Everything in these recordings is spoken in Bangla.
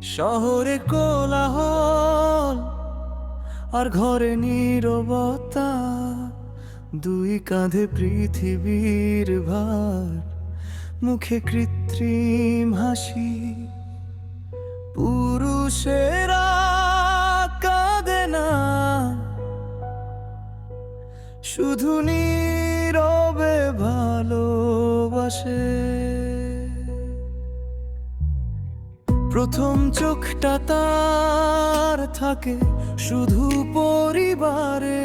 শহরে কোলাহল আর ঘরে নীরবতা দুই কাঁধে পৃথিবীর ভার মুখে কৃত্রিম হাসি পুরুষেরা প্রথম চোখটা তার থাকে শুধু পরিবারে।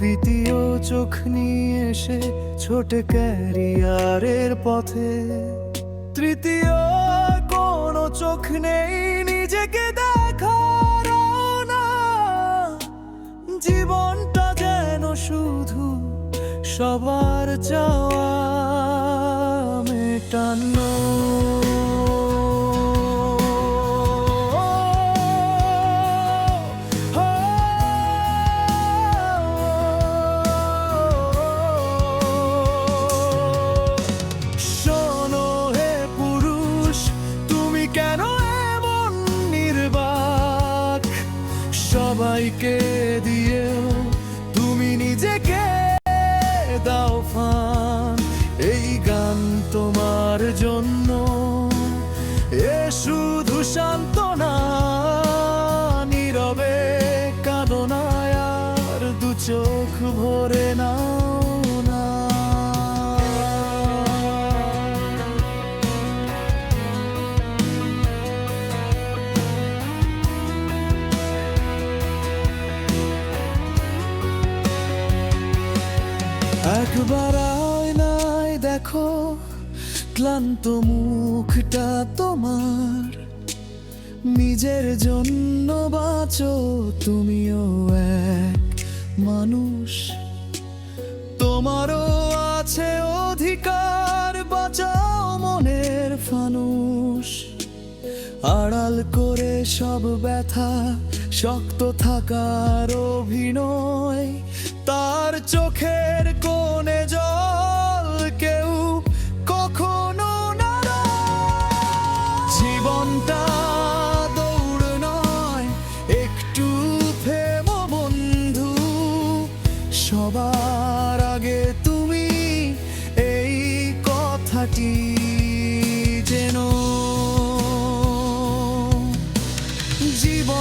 দ্বিতীয় চোখ নিয়ে এসে ছোট ক্যারিয়ারের পথে। তৃতীয় কোনো চোখ নেই নিজেকে দেখার না জীবনটা যেন শুধু সবার চাওয়া মেটানো। সবাইকে দিয়েও তুমি নিজেকে দাও ফান একবার আয়নায় দেখো ক্লান্ত মুখটা তোমার। নিজের জন্য বাঁচো, তুমিও এক মানুষ। তোমারও আছে অধিকার, বাঁচাও মনের ফানুষ। আড়াল করে সব ব্যথা, শক্ত থাকার অভিনয়, তার চোখের কোণে সবার আগে তুমি এই কথাটি যেন জীবনটা